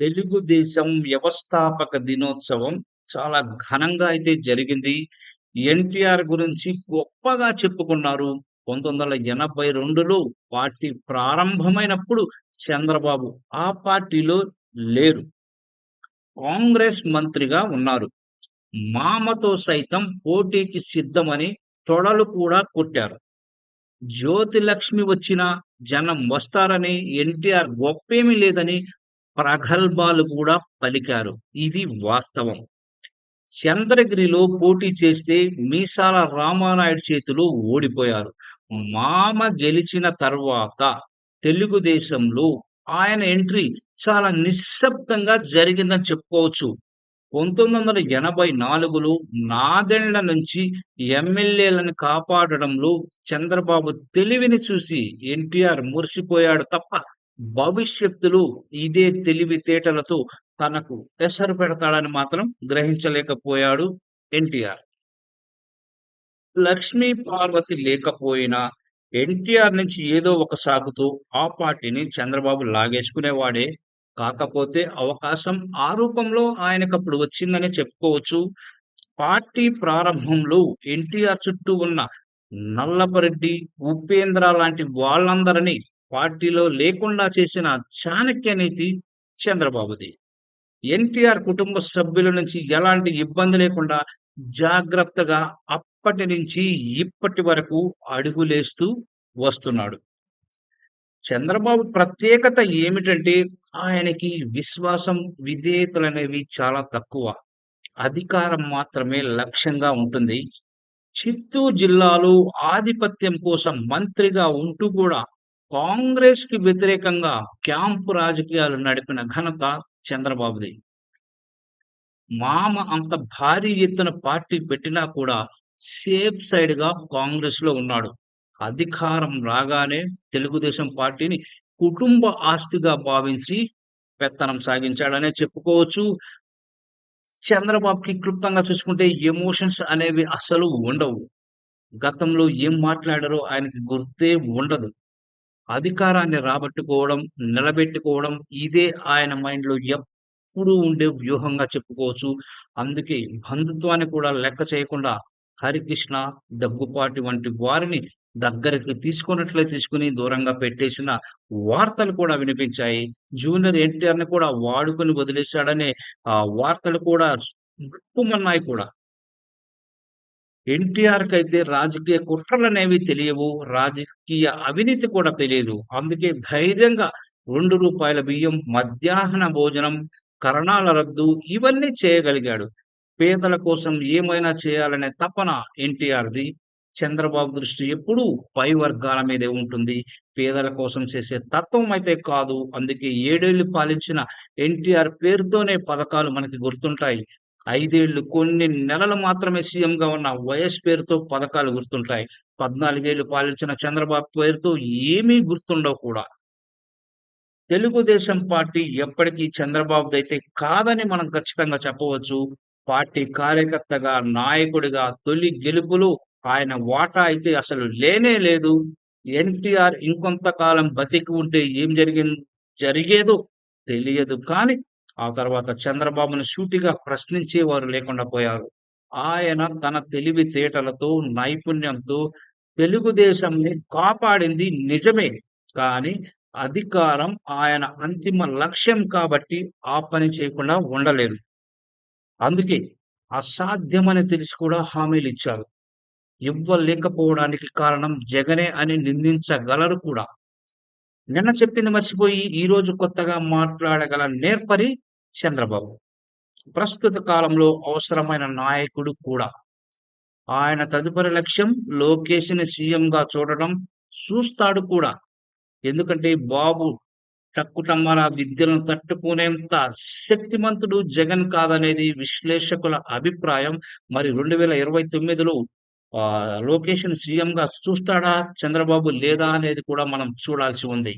తెలుగుదేశం వ్యవస్థాపక దినోత్సవం చాలా ఘనంగా అయితే జరిగింది. ఎన్టీఆర్ గురించి గొప్పగా చెప్పుకున్నారు. 1982లో పార్టీ ప్రారంభమైనప్పుడు చంద్రబాబు ఆ పార్టీలో లేరు. కాంగ్రెస్ మంత్రిగా ఉన్నారు. మామతో సైతం పోటీకి సిద్ధమని తొడలు కూడా కొట్టారు. జ్యోతిలక్ష్మి వచ్చినా జనం వస్తారని, ఎన్టీఆర్ గొప్పేమీ లేదని ప్రగల్భాలు కూడా పలికారు. ఇది వాస్తవం. చంద్రగిరిలో పోటీ చేస్తే మీసాల రామానాయుడు చేతిలో ఓడిపోయారు. మామ గెలిచిన తర్వాత తెలుగుదేశంలో ఆయన ఎంట్రీ చాలా నిశ్శబ్దంగా జరిగిందని చెప్పుకోవచ్చు. 1984లో నాదెండ్ల నుంచి ఎమ్మెల్యేలను కాపాడడంలో చంద్రబాబు తెలివిని చూసి ఎన్టీఆర్ మురిసిపోయాడు తప్ప భవిష్యత్తులో ఇదే తెలివితేటలతో తనకు ఎసరు పెడతాడని మాత్రం గ్రహించలేకపోయాడు ఎన్టీఆర్. లక్ష్మీ పార్వతి లేకపోయినా ఎన్టీఆర్ నుంచి ఏదో ఒక సాగుతూ ఆ పార్టీని చంద్రబాబు లాగేసుకునేవాడే. కాకపోతే అవకాశం ఆ రూపంలో ఆయనకప్పుడు వచ్చిందని చెప్పుకోవచ్చు. పార్టీ ప్రారంభంలో ఎన్టీఆర్ చుట్టూ ఉన్న నల్లపరెడ్డి, ఉపేంద్ర లాంటి వాళ్ళందరినీ పార్టీలో లేకుండా చేసిన చాణక్య నీతి చంద్రబాబుది. ఎన్టీఆర్ కుటుంబ సభ్యుల నుంచి ఎలాంటి ఇబ్బంది లేకుండా జాగ్రత్తగా అప్పటి నుంచి ఇప్పటి వరకు అడుగులేస్తూ వస్తున్నాడు. చంద్రబాబు ప్రత్యేకత ఏమిటంటే ఆయనకి విశ్వాసం, విధేయతలనేవి చాలా తక్కువ. అధికారం మాత్రమే లక్ష్యంగా ఉంటుంది. చిత్తూరు జిల్లాలో ఆధిపత్యం కోసం మంత్రిగా ఉంటూ కూడా కాంగ్రెస్కి వ్యతిరేకంగా క్యాంపు రాజకీయాలు నడిపిన ఘనత చంద్రబాబుది. మామ అంత భారీ ఎత్తున పార్టీ పెట్టినా కూడా సేఫ్ సైడ్గా కాంగ్రెస్లో ఉన్నాడు. అధికారం రాగానే తెలుగుదేశం పార్టీని కుటుంబ ఆస్తిగా భావించి పెత్తనం సాగించాడనే చెప్పుకోవచ్చు. చంద్రబాబుకి క్లుప్తంగా చూసుకుంటే ఎమోషన్స్ అనేవి అస్సలు ఉండవు. గతంలో ఏం మాట్లాడారో ఆయనకి గుర్తే ఉండదు. అధికారాన్ని రాబట్టుకోవడం, నిలబెట్టుకోవడం ఇదే ఆయన మైండ్‌లో ఎప్పుడూ ఉండే వ్యూహంగా చెప్పుకోవచ్చు. అందుకే బంధుత్వాన్ని కూడా లెక్క చేయకుండా హరికృష్ణ, దగ్గుపాటి వంటి వారిని దగ్గరికి తీసుకున్నట్లే తీసుకొని దూరంగా పెట్టేసిన వార్తలు కూడా వినిపించాయి. జూనియర్ ఎన్టీఆర్‌ని కూడా వాడుకొని వదిలేశాడనే ఆ వార్తలు కూడా ఉప్పుమన్నాయి కూడా. ఎన్టీఆర్‌కైతే రాజకీయ కుట్రలనేవి తెలియవు. రాజకీయ అవినీతి కూడా తెలియదు. అందుకే ధైర్యంగా రెండు రూపాయల బియ్యం, మధ్యాహ్న భోజనం, కరణాల రద్దు ఇవన్నీ చేయగలిగాడు. పేదల కోసం ఏమైనా చేయాలనే తపన ఎన్టీఆర్‌ది. చంద్రబాబు దృష్టి ఎప్పుడూ పై వర్గాల మీదే ఉంటుంది. పేదల కోసం చేసే తత్వం అయితే కాదు. అందుకే ఏడేళ్ళు పాలించిన ఎన్టీఆర్ పేరుతోనే పథకాలు మనకి గుర్తుంటాయి. ఐదేళ్ళు కొన్ని నెలలు మాత్రమే సీఎంగా ఉన్న వైఎస్ పేరుతో పథకాలు గుర్తుంటాయి. పద్నాలుగేళ్ళు పాలించిన చంద్రబాబు పేరుతో ఏమీ గుర్తుండవు కూడా. తెలుగుదేశం పార్టీ ఎప్పటికీ చంద్రబాబుదైతే కాదని మనం ఖచ్చితంగా చెప్పవచ్చు. పార్టీ కార్యకర్తగా, నాయకుడిగా తొలి గెలుపులో ఆయన వాటా అయితే అసలు లేనే లేదు. ఎన్టీఆర్ ఇంకొంతకాలం బతికి ఉంటే ఏం జరిగిన్ జరిగేదో తెలియదు కానీ ఆ తర్వాత చంద్రబాబును సూటిగా ప్రశ్నించేవారు లేకుండా పోయారు. ఆయన తన తెలివితేటలతో, నైపుణ్యంతో తెలుగుదేశంని కాపాడింది నిజమే. కానీ అధికారం ఆయన అంతిమ లక్ష్యం కాబట్టి ఆ పని చేయకుండా ఉండలేరు. అందుకే అసాధ్యమని తెలిసి కూడా హామీలు ఇచ్చారు ఇవ్వలేకపోవడానికి కారణం జగనే అని నిందించగలరు కూడా. నిన్న చెప్పింది మర్చిపోయి ఈరోజు కొత్తగా మాట్లాడగల నేర్పరి చంద్రబాబు. ప్రస్తుత కాలంలో అవసరమైన నాయకుడు కూడా. ఆయన తదుపరి లక్ష్యం లోకేష్‌ని సీఎంగా చూడడం. చూస్తాడు కూడా. ఎందుకంటే బాబు టక్కుటమ్మల విద్యలను తట్టుకునేంత శక్తిమంతుడు జగన్ కాదనేది విశ్లేషకుల అభిప్రాయం. మరి రెండు వేల ఇరవై తొమ్మిదిలో లోకేష్‌ని సీఎంగా చూస్తాడా చంద్రబాబు లేదా అనేది కూడా మనం చూడాల్సి ఉంది.